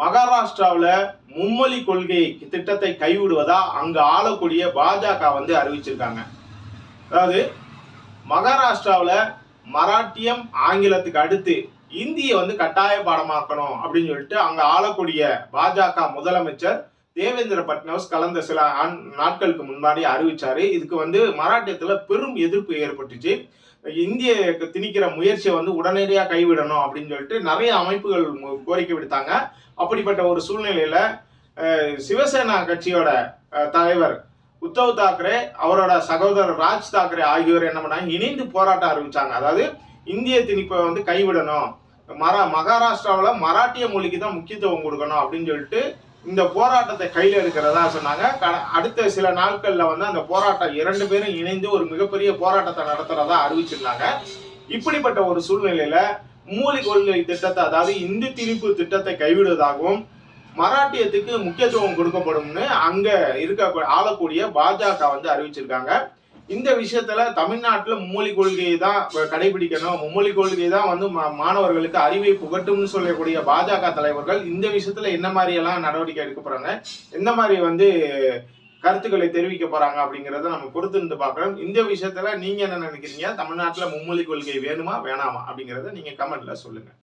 மகாராஷ்டிராவில் மும்மொழி கொள்கை திட்டத்தை கைவிடுவதா அங்கு ஆளக்கூடிய பாஜக வந்து அறிவிச்சிருக்காங்க. அதாவது மகாராஷ்டிராவில் மராட்டியம் ஆங்கிலத்துக்கு அடுத்து இந்தியை வந்து கட்டாய பாடமாக்கணும் அப்படின்னு சொல்லிட்டு அங்கே ஆளக்கூடிய பாஜக முதலமைச்சர் தேவேந்திர பட்னவஸ் கலந்த சில ஆண்- நாட்களுக்கு முன்னாடி அறிவிச்சாரு. இதுக்கு வந்து மராட்டியத்தில் பெரும் எதிர்ப்பு ஏற்பட்டுச்சு. இந்திய திணிக்கிற முயற்சியை வந்து உடனடியாக கைவிடணும் அப்படின்னு சொல்லிட்டு நிறைய அமைப்புகள் கோரிக்கை விடுத்தாங்க. அப்படிப்பட்ட ஒரு சூழ்நிலையில் சிவசேனா கட்சியோட தலைவர் உத்தவ் தாக்கரே அவரோட சகோதரர் ராஜ் தாக்கரே ஆகியோர் என்ன பண்ணாங்க? இணைந்து போராட்டம் அறிவிச்சாங்க அதாவது இந்திய திணிப்பை வந்து கைவிடணும். மரா மகாராஷ்டிராவில் மராட்டிய மொழிக்கு தான் முக்கியத்துவம் கொடுக்கணும் அப்படின்னு சொல்லிட்டு இந்த போராட்டத்தை கையில் எடுக்கிறதா சொன்னாங்க. அடுத்த சில நாட்களில் வந்து அந்த போராட்டம் இரண்டு பேரும் இணைந்து ஒரு மிகப்பெரிய போராட்டத்தை நடத்துறதா அறிவிச்சிருந்தாங்க. இப்படிப்பட்ட ஒரு சூழ்நிலையில மூலி கொள்கை திட்டத்தை அதாவது இந்தி திணிப்பு திட்டத்தை கைவிடுவதாகவும் மராட்டியத்துக்கு முக்கியத்துவம் கொடுக்கப்படும்னு அங்க இருக்க ஆளக்கூடிய பாஜக வந்து அறிவிச்சிருக்காங்க. இந்த விஷயத்துல தமிழ்நாட்டுல மும்மொழி கொள்கையை தான் கடைபிடிக்கணும். மும்மொழி கொள்கை தான் வந்து மா- மாணவர்களுக்கு அறிவை புகட்டும்னு சொல்லக்கூடிய பாஜக தலைவர்கள் இந்த விஷயத்துல என்ன மாதிரி எல்லாம் நடவடிக்கை எடுக்க போறாங்க? எந்த மாதிரி வந்து கருத்துக்களை தெரிவிக்க போறாங்க அப்படிங்கறத நம்ம பொறுத்திருந்து பார்க்கணும். இந்த விஷயத்துல நீங்க என்ன நினைக்கிறீங்க? தமிழ்நாட்டுல மும்மொழி கொள்கை வேணுமா வேணாமா அப்படிங்கறத நீங்க கமெண்ட்ல சொல்லுங்க.